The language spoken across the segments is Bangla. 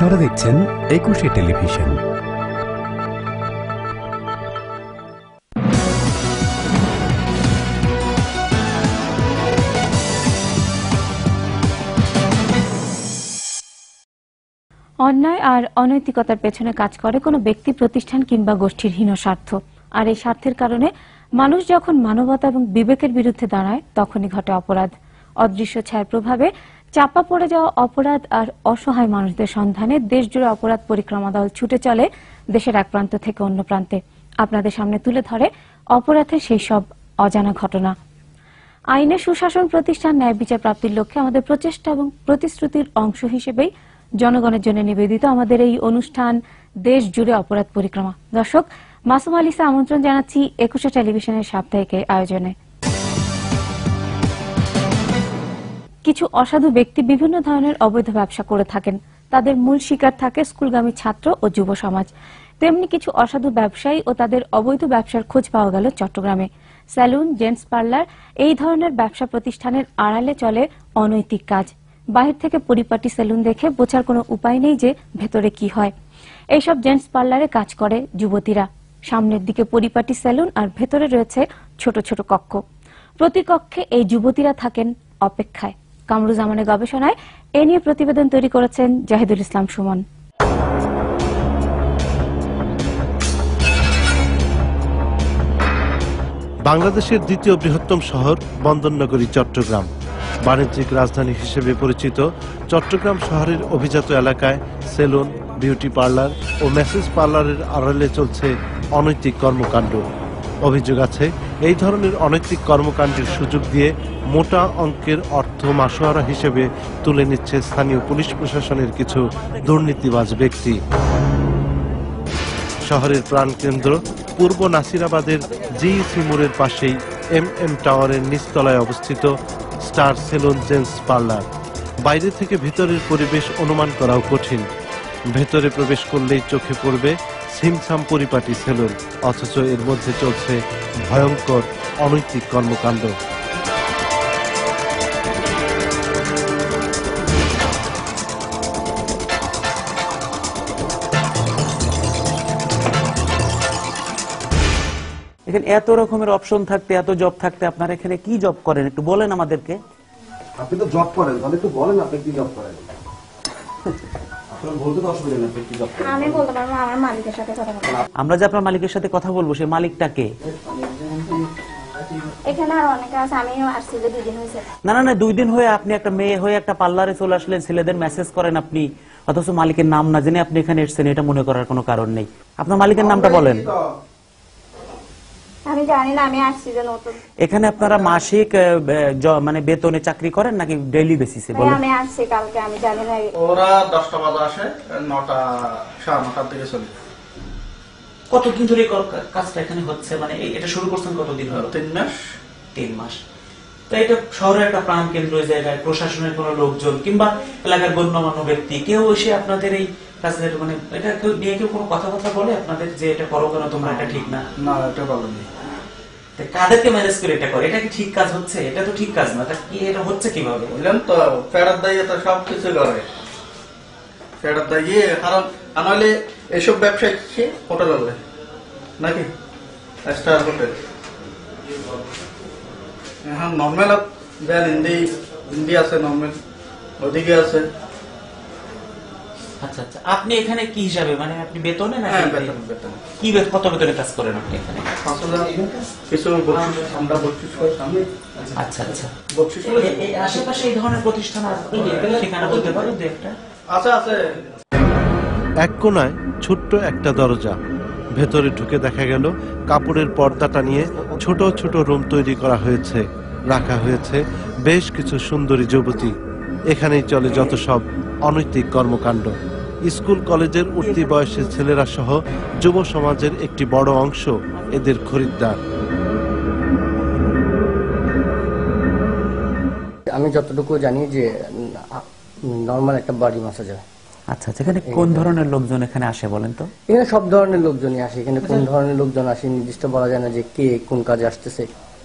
আপনারা দেখছেন একুশে টেলিভিশন। অন্যায় আর অনৈতিকতার পেছনে কাজ করে কোনো ব্যক্তি, প্রতিষ্ঠান কিংবা গোষ্ঠীর হীন স্বার্থ। আর এই স্বার্থের কারণে মানুষ যখন মানবতা এবং বিবেকের বিরুদ্ধে দাঁড়ায়, তখনই ঘটে অপরাধ। অদৃশ্য ছায়ার প্রভাবে চাপা পড়ে যাওয়া অপরাধ আর অসহায় মানুষদের সন্ধানে দেশজুড়ে অপরাধ পরিক্রমা দল ছুটে চলে দেশের এক প্রান্ত থেকে অন্য প্রান্তে। আপনাদের সামনে তুলে ধরে অপরাধের সেই সব অজানা ঘটনা। আইনে সুশাসন প্রতিষ্ঠান ন্যায় বিচার প্রাপ্তির লক্ষ্যে আমাদের প্রচেষ্টা এবং প্রতিশ্রুতির অংশ হিসেবেই জনগণের জন্য নিবেদিত আমাদের এই অনুষ্ঠান দেশ জুড়ে অপরাধ পরিক্রমা। দর্শক, মাসুম আলিসা আমন্ত্রণ জানাচ্ছি একুশে টেলিভিশনের সাপ্তাহিক আয়োজনে। কিছু অসাধু ব্যক্তি বিভিন্ন ধরনের অবৈধ ব্যবসা করে থাকেন। তাদের মূল শিকার থাকে স্কুলগামী ছাত্র ও যুব সমাজ। তেমনি কিছু অসাধু ব্যবসায়ী ও তাদের অবৈধ ব্যবসার খোঁজ পাওয়া গেল চট্টগ্রামে। স্যালুন, জেন্টস পার্লার এই ধরনের ব্যবসা প্রতিষ্ঠানের আড়ালে চলে অনৈতিক কাজ। বাহির থেকে পরিপাটি সেলুন দেখে বোঝার কোনো উপায় নেই যে ভেতরে কি হয়। এইসব জেন্টস পার্লারে কাজ করে যুবতীরা। সামনের দিকে পরিপাটি সেলুন আর ভেতরে রয়েছে ছোট ছোট কক্ষ। প্রতি কক্ষে এই যুবতীরা থাকেন অপেক্ষায়। কামরুজামানের গবেষণায় এ নিয়ে প্রতিবেদন তৈরি করেছেন জাহিদুল ইসলাম সুমন। বাংলাদেশের দ্বিতীয় বৃহত্তম শহর বন্দরনগরী, চট্টগ্রাম। বাণিজ্যিক রাজধানী হিসেবে পরিচিত চট্টগ্রাম শহরের অভিজাত এলাকায় সেলুন, বিউটি পার্লার ও মেসেজ পার্লারের আড়ালে চলছে অনৈতিক কর্মকাণ্ড। অভিযোগ আছে, এই ধরনের অনৈতিক কর্মকাণ্ডের সুযোগ দিয়ে মোটা অঙ্কের অর্থ মাসোয়ারা হিসেবে তুলে নিচ্ছে স্থানীয় পুলিশ প্রশাসনের কিছু দুর্নীতিবাজ ব্যক্তি। শহরের প্রাণকেন্দ্র পূর্ব নাসিরাবাদের জি সিমুরের পাশেই এম এম টাওয়ারের নিচতলায় অবস্থিত স্টার সেলুন জেন্টস পার্লার। বাইরে থেকে ভিতরের পরিবেশ অনুমান করাও কঠিন। ভেতরে প্রবেশ করলেই চোখে পড়বে সিমসাম পরিপাটি সেলুন অথচ এর মধ্যে চলছে ভয়ঙ্কর অনৈতিক কর্মকাণ্ড। এখানে এত রকমের অপশন থাকতে এত জব থাকতে আপনারা এখানে কি জব করেন? একটু বলেন আমাদেরকে। আপনি তো জব করেন তাহলে একটু বলেন আপনি কি জব করেন। কি আমার মালিকের সাথে কথা বলব আমরা যে আপনার মালিকের সাথে কথা বলব সেই যে দুদিন হয়েছে। না না না দুই দিন হয়ে আপনি একটা মেয়ে হয়ে একটা পার্লারে চলে আসলেন ছেলেদের মেসেজ করেন আপনি অথচ মালিকের নাম না জেনে আপনি এখানে এসেছেন এটা মনে করার কোনো কারণ নেই। আপনার মালিকের নামটা বলেন। আমি জানি না আমি আসছি যে নতুন। এখানে আপনারা মাসিক মানে বেতনে চাকরি করেন নাকি ডেইলি বেসিসে বলেন? আমি আসছি কালকে আমি জানি না। ওরা বাজে আসে দিকে চলে কতদিন ধরে কাজটা এখানে হচ্ছে? মানে এটা শুরু করছেন কতদিন হলো তিন মাস। তিন মাস। তো এটা শহরের একটা প্রাণ কেন্দ্র জায়গায় প্রশাসনের কোনো লোকজন কিংবা এলাকার গণ্যমান্য ব্যক্তি। কেউ এসে আপনাদের এই কাজের মানে এটা কেউ নিয়ে কেউ কোনো কথা কথা বলে আপনাদের যে এটা করো কেন তোমরা এটা ঠিক না? না এটা বলেনি কাদেরকে ম্যানেজ করে এটা করে? এটা কি ঠিক কাজ হচ্ছে? এটা তো ঠিক কাজ না। তা কি এটা হচ্ছে কীভাবে? তো, ফেরত দাইয়ে তো সব কিছু করে। ফেরত দাইয়ে কারণ আনালে এসব ব্যবসায় কি? হোটেল নাকি? Star hotel? হ্যাঁ নর্মাল দেন হিন্দি হিন্দি আছে নর্মাল ওদিকে আছে। আচ্ছা আচ্ছা। আপনি এখানে কি হিসাবে? মানে আপনি বেতনে না হ্যাঁ কি কত বেতনে কাজ করেন আপনি এখানে? কিছু আমরা বকশিস করে আচ্ছা আচ্ছা। বকশিস আশেপাশে এই ধরনের প্রতিষ্ঠান আছে কি? ঠিকানা বলতে পারো। দু একটা আছে আছে। এক কোনায় ছোট্ট একটা দরজা। ভেতরে ঢুকে দেখা গেল কাপড়ের পর্দাটা নিয়ে ছোট ছোট রুম তৈরি করা হয়েছে রাখা হয়েছে বেশ কিছু সুন্দরী যুবতী। এখানেই চলে যত সব অনৈতিক কর্মকাণ্ড। স্কুল কলেজের উঠতি বয়সের ছেলেরা সহ যুব সমাজের একটি বড় অংশ এদের খরিদ্দার। আমি যতটুকু জানি যে নর্মাল একটা বাড়ি মাসাজ হয়। আচ্ছা আচ্ছা এখানে কোন ধরনের লোকজন এখানে আসে বলেন তো? এখানে সব ধরনের লোকজনই আসে। এখানে কোন ধরনের লোকজন আসে নির্দিষ্ট বলা যায় না যে কে কোন কাজে আসতেছে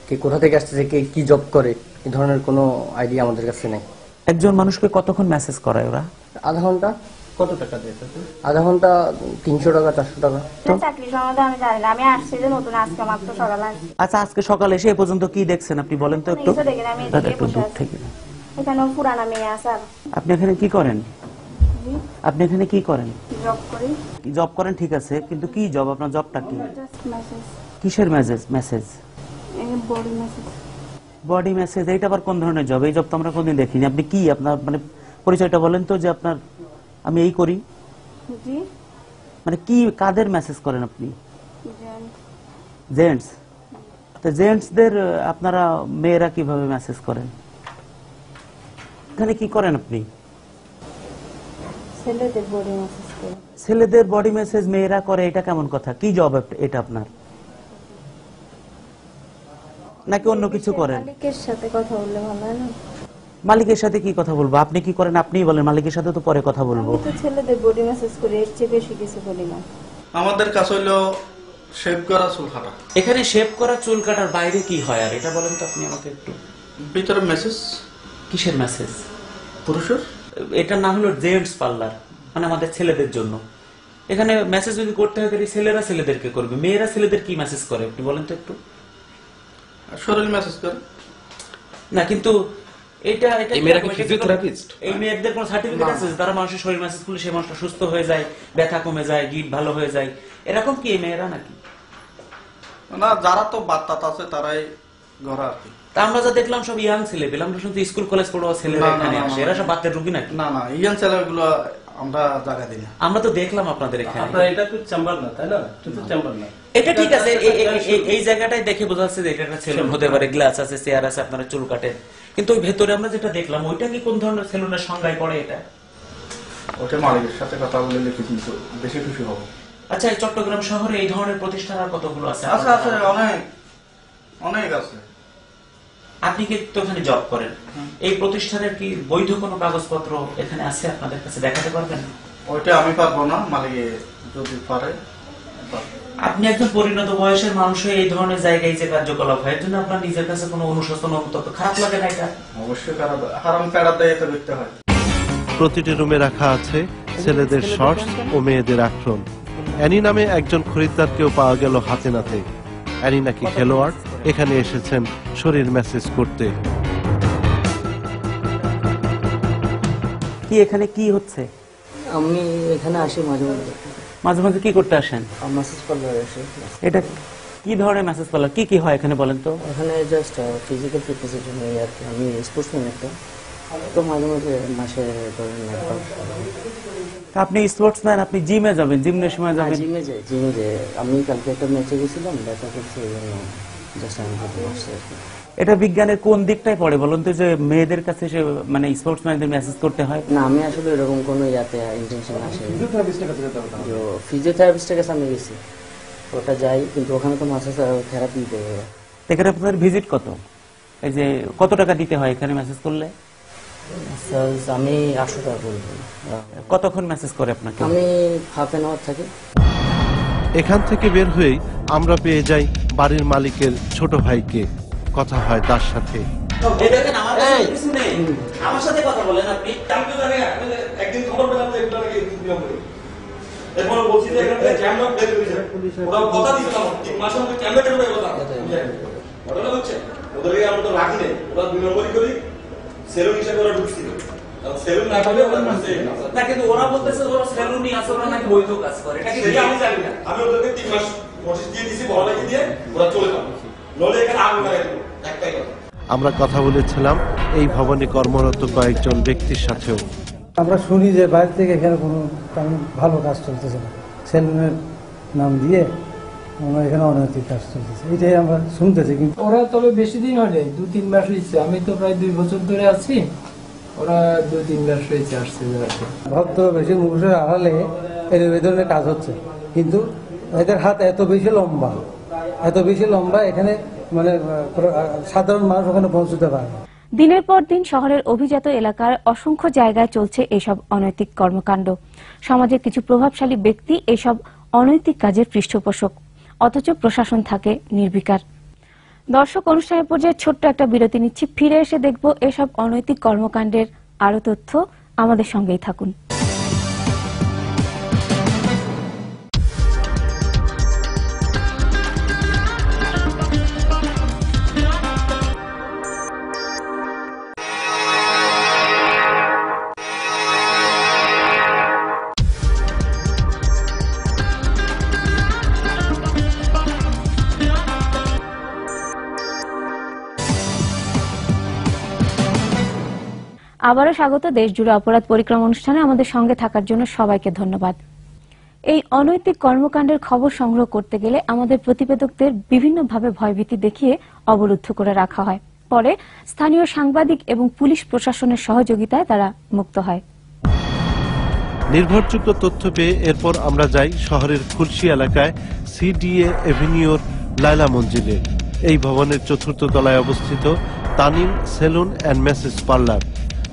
কে কোথা থেকে আসতেছে কে কি জব করে। এই ধরনের কোনো আইডিয়া আমাদের কাছে নেই। একজন মানুষকে কতক্ষণ মেসেজ করায় ওরা? আধা ঘণ্টা। কত টাকা দিয়ে আধা ঘণ্টা তিনশো টাকা চারশো টাকা। চাকরি সম্বন্ধে আমি জানি না আমি আসছি যে নতুন আজকে মাত্র সকালে আসছি। আচ্ছা আজকে সকালে এসে এ পর্যন্ত কি দেখছেন আপনি? বলেন তো একটু। দাদা একটু দূর থেকে। এখানে পুরানা মেয়ে আছে আপনি এখানে কি করেন? আপনি এখানে কি করেন? জব করি। জব করেন ঠিক আছে কিন্তু কি জব? আপনার জবটা কি? কিসের massage massage body massage body massage এইটা আবার কোন ধরনের জব এই জব তো আমরা কোনদিন দেখিনি। আপনি কি আপনার মানে পরিচয়টা বলেন তো যে আপনার আমি এই করি। মানে কি কাদের মেসেজ করেন আপনি? জেন্টস তো জেন্টসদের আপনারা মেয়েরা কীভাবে মেসেজ করেন? এখানে কি করেন আপনি? ছেলেদের বডি মেসেজ করি। ছেলেদের বডি মেসেজ মেয়েরা করে এটা কেমন কথা? কি জব এটা আপনার? নাকি অন্য কিছু করেন? সাথে কথা বললে ভালো হয় না? মালিকের সাথে কি কথা বলব? আপনি কি করেন? আপনিই বলেন মালিকের সাথে তো পরে কথা বলব। আমি তো ছেলেদের বডি মেসেজ করি এর চেয়ে বেশি কিছু করি না। আমাদের কাছে হইল শেভ করা চুল কাটা। এখানে শেভ করা চুল কাটার বাইরে কি হয়? আর এটা বলেন তো আপনি আমাকে একটু। ভিতরে মেসেজ কিসের মেসেজ পুরুষের? এটা না হলো জেন্টস পার্লার মানে আমাদের ছেলেদের জন্য। এখানে মেসেজ যদি করতে হয় তাহলে ছেলেরা ছেলেদেরকে করবে। মেয়েরা ছেলেদের কি মেসেজ করে? আপনি বলেন তো একটু। শরীর মেসেজ করে। না কিন্তু এটা এটা এই মেয়েরা কি physiotherapist? এই মেয়েদের কোনো সার্টিফিকেট আছে? যে তারা মানুষের শরীর মেসেজ করলে সেই মানুষটা সুস্থ হয়ে যায় ব্যথা কমে যায় গিট ভালো হয়ে যায়। এরকম কি এই মেয়েরা নাকি? না যারা তো বাত্তাত আছে তারাই ঘরে আর কি আমরা যা দেখলাম সব ইয়াং ছেলে পেলাম স্কুল কলেজ পড়ুয়া ছেলেরা এখানে আসে। এরা সব বাচ্চার রুগী নাকি? না না ইয়ান ছেলেগুলো আমরা জায়গা দিই না। আমরা তো দেখলাম আপনাদের এখানে। আপনার এটা তো চেম্বার না তাই না? এটা চেম্বার না। এটা ঠিক আছে এই- এই- এই- এই জায়গাটাই দেখে বোঝা যাচ্ছে যে এটা একটা সেলুন হতে পারে গ্লাস আছে চেয়ার আছে আপনারা চুল কাটেন। কিন্তু ওই ভেতরে আমরা যেটা দেখলাম ওইটা কি কোন ধরনের সেলুনের সংজ্ঞায় পড়ে এটা? ওটা মালিকের সাথে কথা বলে লিখে কিন্তু বেশি খুশি হব। আচ্ছা এই চট্টগ্রাম শহরে এই ধরনের প্রতিষ্ঠান আর কতগুলো আছে? আছে আছে অনেক অনেক আছে। আপনি কি তো এখানে জব করেন? এই প্রতিষ্ঠানের কি বৈধ কোনো কাগজপত্র এখানে আছে আপনাদের কাছে দেখাতে পারবেন? ওইটা আমি পারব না মালিকে যদি পারে পারবে। আপনি একজন পরিণত বয়সের মানুষ হয়ে এই ধরনের জায়গায় যে কার্যকলাপ হয় এর জন্য আপনার নিজের কাছে কোনো অনুশোচন অনুতপ্ত খারাপ লাগে না এটা? অবশ্যই খারাপ হারাম ফেড়া দেয় তো দেখতে হয়। প্রতিটি রুমে রাখা আছে ছেলেদের শর্টস ও মেয়েদের আক্রম অ্যানি নামে একজন খরিদ্দারকেও পাওয়া গেল হাতে নাতে। অ্যানি নাকি খেলোয়াড় এখানে এসেছেন শরীর মেসেজ করতে। কি এখানে কি হচ্ছে? আমি এখানে আসি মাঝে মাঝে মাঝে মাঝে কি করতে আসেন? মেসেজ পার্লারে আসি। এটা কি ধরনের মেসেজ পার্লার কি কি হয় এখানে বলেন তো? এখানে জাস্ট ফিজিক্যাল ফিটনেসের জন্য আর কি। আমি স্পোর্টসম্যান একটা। তো মাঝে মাঝে মাসে ধরেন একবার। তা আপনি স্পোর্টসম্যান আপনি জিমে যাবেন জিমনেশিয়ামে যাবেন? জিমে যাই জিমে যাই। আমি কালকে একটা ম্যাচে গেছিলাম দেখা করছি এই জন্য জাস্ট আমি করতে এটা বিজ্ঞানের কোন দিকটাই পড়ে বলুন তো যে মেয়েদের কাছে সে মানে স্পোর্টসম্যানদের মেসেজ করতে হয়? না আমি আসলে এরকম কোনো ইয়াতে ইন্টেনশন আসে ফিজিওথেরাপিস্টের কাছে আমি গেছি। ওটা যাই কিন্তু ওখানে তো মাসে থেরাপি দেবে ওরা। এখানে আপনাদের ভিজিট কত? এই যে কত টাকা দিতে হয় এখানে মেসেজ করলে? স্যার আমি আটশো টাকা করে দিই। কতক্ষণ মেসেজ করে আপনাকে? আমি হাফ অ্যান আওয়ার থাকি। এখান থেকে বের হয়েই আমরা পেয়ে যাই বাড়ির মালিকের ছোট ভাইকে। কথা হয় তার সাথে। এই দেখেন আমার কাছে কিছু নেই। আমার সাথে কথা বলেন আপনি একদিন খবর পেলাম যে এগুলো নাকি নিয়ম করে এরপর বলছি যে এখানে ক্যামেরা বের হয়েছে ওরা ওদেরকে আমরা তো রাখি নেই। ওরা দুই নম্বরই করি সেলুন হিসেবে ওরা ঢুকছিল। সেলুন না করলে ওরা না কিন্তু ওরা বলতেছে ওরা সেলুনি আছে ওরা নাকি বৈধ কাজ করে। এটা কি আমি জানি না। আমি ওদেরকে তিন মাস নোটিশ দিয়ে দিছি বড় লাগিয়ে দিয়ে ওরা চলে যাবে। নলে এখানে আগুন লাগাই দেবো একটাই কথা আমরা কথা বলেছিলাম এই ভবনে কর্মরত কয়েকজন ব্যক্তির সাথেও। আমরা শুনি যে বাইরে থেকে এখানে কোনো তেমন ভালো কাজ চলতেছে না। সেলুনের নাম দিয়ে আমরা এখানে অনৈতিক কাজ চলতেছে। এটাই আমরা শুনতেছি কিন্তু ওরা তবে বেশি দিন হয়নি দু তিন মাস হয়েছে। আমি তো প্রায় দুই বছর ধরে আছি ওরা দু তিন মাস হয়েছে আসছে ভক্ত বেশি মুখোশের আড়ালে এদের এই ধরনের কাজ হচ্ছে। কিন্তু এদের হাত এত বেশি লম্বা। এত বেশি লম্বা এখানে মানে সাধারণ মানুষ ওখানে পৌঁছতে পারে দিনের পর দিন শহরের অভিজাত এলাকার অসংখ্য জায়গায় চলছে এসব অনৈতিক কর্মকাণ্ড। সমাজের কিছু প্রভাবশালী ব্যক্তি এসব অনৈতিক কাজের পৃষ্ঠপোষক, অথচ প্রশাসন থাকে নির্বিকার। দর্শক অনুষ্ঠানের পর্যায়ে ছোট্ট একটা বিরতি নিচ্ছি। ফিরে এসে দেখব এসব অনৈতিক কর্মকাণ্ডের আরও তথ্য। আমাদের সঙ্গেই থাকুন। আবারও স্বাগত দেশ জুড়ে অপরাধ পরিক্রমা অনুষ্ঠানে আমাদের সঙ্গে থাকার জন্য সবাইকে ধন্যবাদ। এই অনৈতিক কর্মকাণ্ডের খবর সংগ্রহ করতে গেলে আমাদের প্রতিবেদকদের বিভিন্নভাবে ভয়ভীতি দেখিয়ে অবরুদ্ধ করে রাখা হয়। পরে স্থানীয় সাংবাদিক এবং পুলিশ প্রশাসনের সহযোগিতায় তারা মুক্ত হয়। নির্ভরযোগ্য তথ্য পেয়ে এরপর আমরা যাই শহরের খুলশি এলাকায় সিডিএ এভিনিউর লাইলা মঞ্জিলে। এই ভবনের চতুর্থ তলায় অবস্থিত Tanim salon and massage parlour.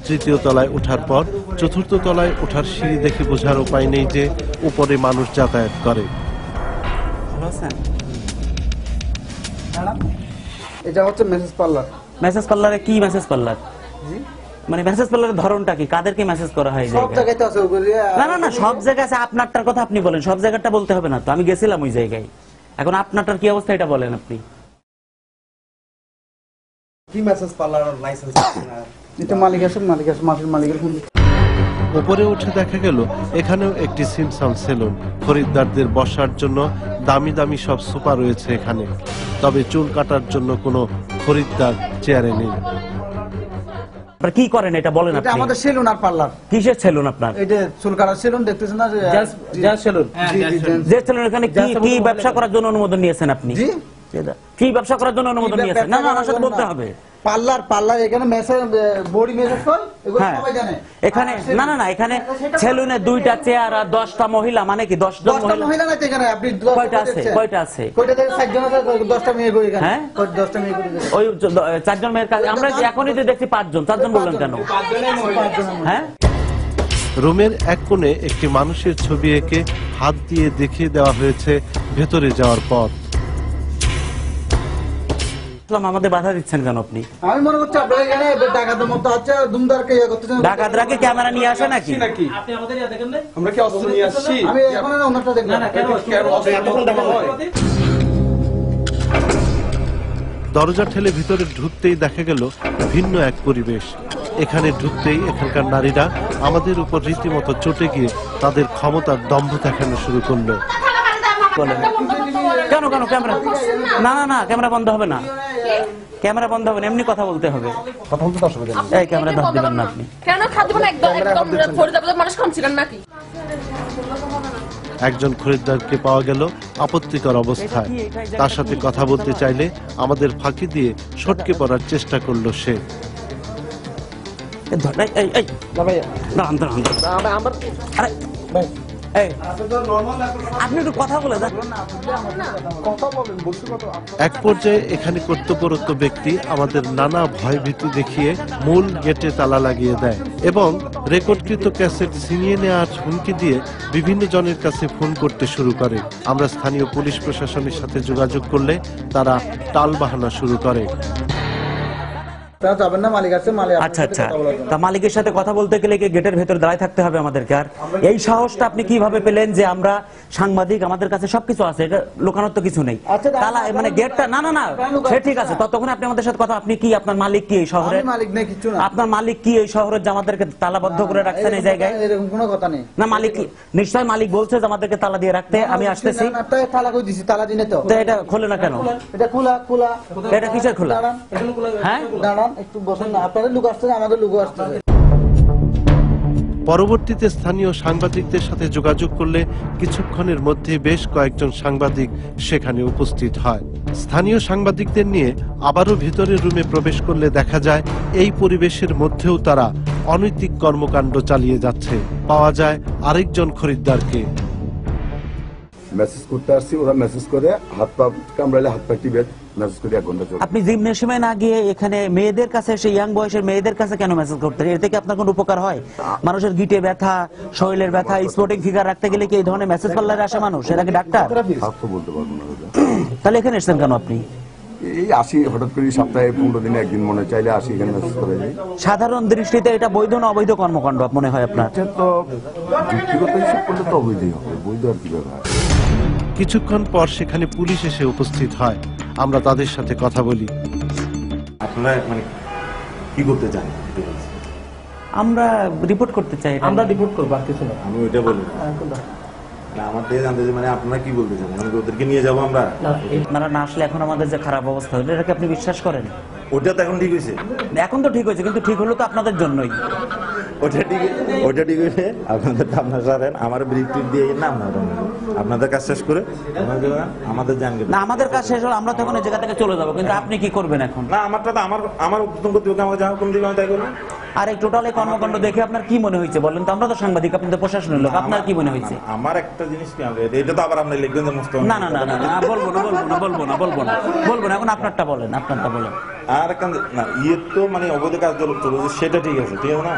তৃতীয় তলায় ওঠার পর চতুর্থ তলায় ওঠার সিঁড়ি দেখে বোঝার উপায় নেই যে উপরে মানুষ যাতায়াত করে। এটা হচ্ছে মেসেজ পার্লার মেসেজ পার্লারে কি মেসেজ পার্লার মানে মেসেজ পার্লারের ধরনটা কি? কাদেরকে মেসেজ করা হয় সব জায়গায়? জায়গায় তো আছে না না না সব জায়গায় আছে। আপনারটার কথা আপনি বলেন। সব জায়গাটা বলতে হবে না তো। আমি গেছিলাম ওই জায়গায়। এখন আপনারটার কি অবস্থা এটা বলেন আপনি। কি মেসেজ পার্লার লাইসেন্স এটা মালিক আছে মালিক আছে মাটির মালিকের ফোন উপরে উঠে দেখা গেল এখানেও একটি সিমসাম সেলুন। খরিদ্দারদের বসার জন্য দামি দামি সব সোফা রয়েছে এখানে। তবে চুল কাটার জন্য কোনো খরিদ্দার চেয়ারে নেই। আপনারা কি করেন এটা বলেন আপনি? আমাদের সেলুন আর পার্লার। কিসের সেলুন আপনার? এটা চুল কাটার সেলুন দেখতেছেন না যে সেলুন। যে সেলুন। এখানে কি কি ব্যবসা করার জন্য অনুমোদন নিয়েছেন আপনি? জি? কি ব্যবসা করার জন্য অনুমোদন নিয়েছেন? না না আমার সাথে বলতে হবে। পার্লার পার্লার এখানে মেসেজ বডি মেসেজ হয় এগুলো সবাই জানে। এখানে না না না এখানে সেলুনে দুইটা চেয়ার আর দশটা মহিলা মানে কি দশ জন দশটা মহিলা? মহিলা নাই এখানে আপনি কয়টা আছে? কয়টা আছে? কয়টা থেকে ষাটজন আছে? দশটা মেয়ে করে এখানে। হ্যাঁ? মেয়ে করে ওই মেয়ের কাছে আমরা যে এখনই যে দেখছি পাঁচজন চারজন বললেন কেন? হ্যাঁ? রুমের এক কোণে একটি মানুষের ছবি এঁকে হাত দিয়ে দেখিয়ে দেওয়া হয়েছে ভেতরে যাওয়ার পথ। আমাদের বাধা দিচ্ছেন কেন আপনি? আমি মনে করছি আপনারা এখানে ডাকাতের মতো আছে দুমদারকে ইয়ে করতেছেন? ডাকাতরা কি ক্যামেরা নিয়ে আসে নাকি? আপনি আমাদের ইয়া দেখেন না? আমরা কি অস্ত্র নিয়ে আসছি? আমি এখন ওনারটা দেখলাম না কেন কেন অস্ত্র এতক্ষণ দেখা হয়? দরজা ঠেলে ভিতরে ঢুকতেই দেখা গেল ভিন্ন এক পরিবেশ। এখানে ঢুকতেই এখানকার নারীরা আমাদের উপর রীতিমতো চটে গিয়ে তাদের ক্ষমতার দম্ভ দেখানো শুরু করল। কেন কেন ক্যামেরা? না না না ক্যামেরা বন্ধ হবে না। ক্যামেরা বন্ধ হবে না এমনি কথা বলতে হবে। কথা বলতে অসুবিধা নেই। এই ক্যামেরা ধর দিবেন না আপনি। কেন খাদ্য মানে একদম একদম ফরিদাবাদের মানুষ খাচ্ছিলেন নাকি? একজন খরিদ্দারকে পাওয়া গেল আপত্তিকর অবস্থায় তার সাথে কথা বলতে চাইলে আমাদের ফাঁকি দিয়ে সটকে পড়ার চেষ্টা করল সে। এই ধর, এই, এই, এই। দাঁড়ান, দাঁড়ান, দাঁড়ান। আরে, এই, এক পর্যায়ে এখানে কর্তব্যরত ব্যক্তি আমাদের নানা ভয়ভীতি দেখিয়ে মূল গেটে তালা লাগিয়ে দেয় এবং রেকর্ডকৃত ক্যাসেট ছিনিয়ে নেওয়ার হুমকি দিয়ে বিভিন্ন জনের কাছে ফোন করতে শুরু করে। আমরা স্থানীয় পুলিশ প্রশাসনের সাথে যোগাযোগ করলে তারা টাল বাহানা শুরু করে। যাবেন না মালিক আছে মালিক আচ্ছা আচ্ছা। তা মালিকের সাথে কথা বলতে গেলে কি গেটের ভেতর দাঁড়ায় থাকতে হবে আমাদেরকে আর? এই সাহসটা আপনি কীভাবে পেলেন যে আমরা সাংবাদিক আমাদের কাছে সবকিছু আছে এটা লুকানোর তো কিছু নেই? আচ্ছা, তালা মানে গেটটা না না না সে ঠিক আছে ততক্ষণ আপনি আমাদের সাথে কথা আপনি কি আপনার মালিক কি এই শহরে? আমি মালিক নেই কিছু না। আপনার মালিক কি এই শহরের যে আমাদেরকে তালাবদ্ধ করে রাখছেন এই জায়গায়? এরকম কোনো কথা নেই। না মালিক কি- নিশ্চয় মালিক বলছে যে আমাদেরকে তালা দিয়ে রাখতে আমি আসতেছি। তালা করে দিছি তালা দিনে তো। তো এটা খোলে না কেন? এটা খোলা খোলা। এটা কিসের খোলা। হ্যাঁ? দাঁড়ান। একটু বসেন না আপনাদের লোক আসছে আমাদের লোক আসছে পরবর্তীতে স্থানীয় সাংবাদিকদের সাথে যোগাযোগ করলে কিছুক্ষণের মধ্যে বেশ কয়েকজন সাংবাদিক সেখানে উপস্থিত হয়। স্থানীয় সাংবাদিকদের নিয়ে আবারও ভিতরের রুমে প্রবেশ করলে দেখা যায় এই পরিবেশের মধ্যেও তারা অনৈতিক কর্মকাণ্ড চালিয়ে যাচ্ছে। পাওয়া যায় আরেকজন খরিদ্দারকে। মেসেজ করতে আসছি ওরা মেসেজ করে হাত পা কামড়াইলে হাত পা টিপে আপনি জিমনেশিয়ামে না গিয়ে এখানে মেয়েদের কাছে এসে ইয়াং বয়সের মেয়েদের কাছে কেন মেসেজ করতে এর থেকে আপনার কোনো উপকার হয়? মানুষের গিটে ব্যথা শরীরের ব্যথা স্পোর্টিং ফিগার রাখতে গেলে কি এই ধরনের মেসেজ পার্লারে আসে মানুষ? এরা ডাক্তার। তাহলে এখানে এসেছেন কেন আপনি? এই আসি হঠাৎ করে সপ্তাহে পনেরো দিনে একদিন মনে চাইলে আসি এখানে মেসেজ করে যাই সাধারণ দৃষ্টিতে এটা বৈধ না অবৈধ কর্মকাণ্ড মনে হয় আপনার? এটা তো ব্যক্তিগত হিসাব করলে তো অবৈধই হবে বৈধ আর কি ব্যাপার কিছুক্ষণ পর সেখানে পুলিশ এসে উপস্থিত হয়। আমরা তাদের সাথে কথা বলি। আপনারা মানে কি করতে চান? আমরা রিপোর্ট করতে চাই আমরা রিপোর্ট করব আর কিছু না। আমি ওইটা বলি। না, আমার জানতে মানে আপনারা কি বলতে চান? মানে ওদেরকে নিয়ে যাব আমরা? আপনারা না আসলে এখন আমাদের যে খারাপ অবস্থা হলো এটাকে আপনি বিশ্বাস করেন? ওটা তো এখন ঠিক হয়েছে। এখন তো ঠিক হয়েছে কিন্তু ঠিক হলো তো আপনাদের জন্যই। ওটা ঠিক ওটা ঠিক হয়েছে। আপনাদের তো আপনার সারেন আমার বৃত্তির দিয়ে নাম আপনাদের কাজ শেষ করে আমাদের আমাদের জানবে না আমাদের কাজ শেষ হলো আমরা তখন এই জায়গা থেকে চলে যাব কিন্তু আপনি কি করবেন এখন? না আমারটা তো আমার আমার উত্তম কর্তৃপক্ষ আমাকে যা হুকুম দিবে আমি তাই করব আর এই টোটাল এই কর্মকাণ্ড দেখে আপনার কি মনে হয়েছে বলেন তো? আমরা তো সাংবাদিক আপনি তো প্রশাসনের লোক আপনার কি মনে হয়েছে? আমার একটা জিনিস কি আমরা এটা তো আবার আপনি লিখবেন যে মুস্তাফা না না না না না, বলব না বলব না বলব না বলব না বলব না এখন আপনারটা বলেন আপনারটা বলেন। আর একটা না ইয়ে তো মানে অবৈধ কাজ চলছে সেটা ঠিক আছে ঠিক আছে না?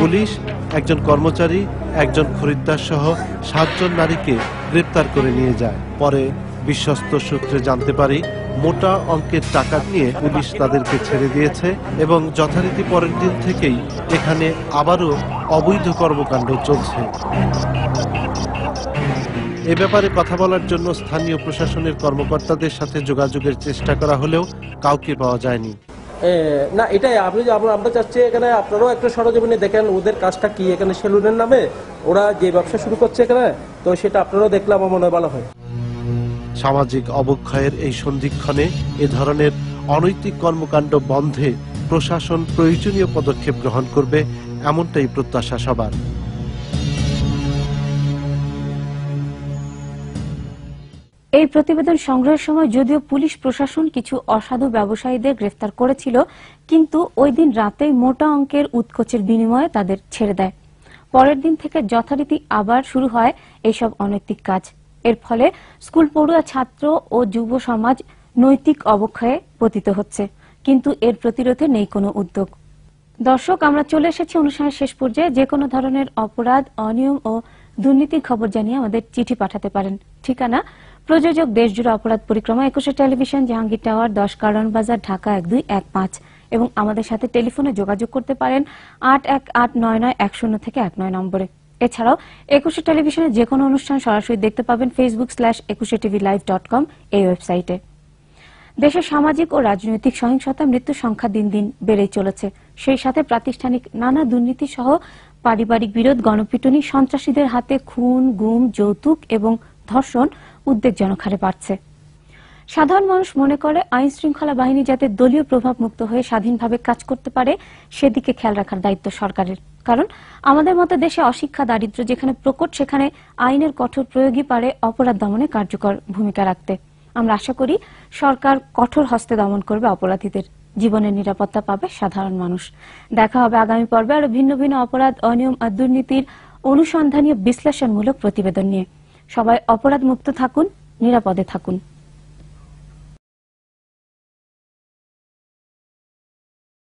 পুলিশ একজন কর্মচারী একজন খরিদ্দার সহ সাতজন নারীকে গ্রেপ্তার করে নিয়ে যায়। পরে বিশ্বস্ত সূত্রে জানতে পারি মোটা অঙ্কের টাকা নিয়ে পুলিশ তাদেরকে ছেড়ে দিয়েছে এবং যথারীতি পরের দিন থেকেই এখানে আবারও অবৈধ কর্মকাণ্ড চলছে। এ ব্যাপারে কথা বলার জন্য স্থানীয় প্রশাসনের কর্মকর্তাদের সাথে যোগাযোগের চেষ্টা করা হলেও কাউকে পাওয়া যায়নি। না, এটাই, আপনি আমরা চাচ্ছি এখানে আপনারাও একটা সরজমিনে দেখেন ওদের কাজটা কি, এখানে সেলুনের নামে ওরা যে ব্যবসা শুরু করছে এখানে, তো সেটা আপনারাও দেখলে আমার মনে ভালো হয়। সামাজিক অবক্ষয়ের এই সন্ধিক্ষণে এ ধরনের অনৈতিক কর্মকাণ্ড বন্ধে প্রশাসন প্রয়োজনীয় পদক্ষেপ গ্রহণ করবে এমনটাই প্রত্যাশা সবার। এই প্রতিবেদন সংগ্রহের সময় যদিও পুলিশ প্রশাসন কিছু অসাধু ব্যবসায়ীদের গ্রেফতার করেছিল, কিন্তু ওই দিন রাতেই মোটা অঙ্কের উৎকোচের বিনিময়ে তাদের ছেড়ে দেয়। পরের দিন থেকে যথারীতি আবার শুরু হয় এইসব অনৈতিক কাজ। এর ফলে স্কুল পড়ুয়া ছাত্র ও যুব সমাজ নৈতিক অবক্ষয়ে পতিত হচ্ছে। কিন্তু এর প্রতিরোধে নেই কোনো উদ্যোগ। দর্শক, আমরা চলে এসেছি অনুষ্ঠানের শেষ পর্যায়ে। যে কোনো ধরনের অপরাধ, অনিয়ম ও দুর্নীতির খবর জানিয়ে আমাদের চিঠি পাঠাতে পারেন। ঠিকানা? প্রযোজক দেশজুড়ে অপরাধ পরিক্রমা, একুশে টেলিভিশন, জাহাঙ্গীর টাওয়ার দশ কারণ বাজার, ঢাকা এক দুই এক পাঁচ। এবং আমাদের সাথে টেলিফোনে যোগাযোগ করতে পারেন আট এক আট নয় নয় এক শূন্য থেকে এক নয় নম্বরে। এছাড়াও একুশে টেলিভিশনের যে কোনো অনুষ্ঠান সরাসরি দেখতে পাবেন Facebook slash Ekushey TV live dot com এই ওয়েবসাইটে দেশের সামাজিক ও রাজনৈতিক সহিংসতা মৃত্যুর সংখ্যা দিন দিন বেড়েই চলেছে। সেই সাথে প্রাতিষ্ঠানিক নানা দুর্নীতি সহ পারিবারিক বিরোধ, গণপিটুনি, সন্ত্রাসীদের হাতে খুন, গুম, যৌতুক এবং ধর্ষণ উদ্বেগজনক হারে বাড়ছে। সাধারণ মানুষ মনে করে আইন শৃঙ্খলা বাহিনী যাতে দলীয় প্রভাব মুক্ত হয়ে স্বাধীনভাবে কাজ করতে পারে, সেদিকে খেয়াল রাখার দায়িত্ব সরকারের। কারণ আমাদের মতো দেশে অশিক্ষা, দারিদ্র্য যেখানে প্রকট, সেখানে আইনের কঠোর প্রয়োগই পারে অপরাধ দমনে কার্যকর ভূমিকা রাখতে। আমরা আশা করি সরকার কঠোর হস্তে দমন করবে অপরাধীদের। জীবনের নিরাপত্তা পাবে সাধারণ মানুষ। দেখা হবে আগামী পর্বে আরও ভিন্ন ভিন্ন অপরাধ, অনিয়ম আর দুর্নীতির অনুসন্ধানীয় বিশ্লেষণমূলক প্রতিবেদন নিয়ে। সবাই অপরাধ মুক্ত থাকুন, নিরাপদে থাকুন।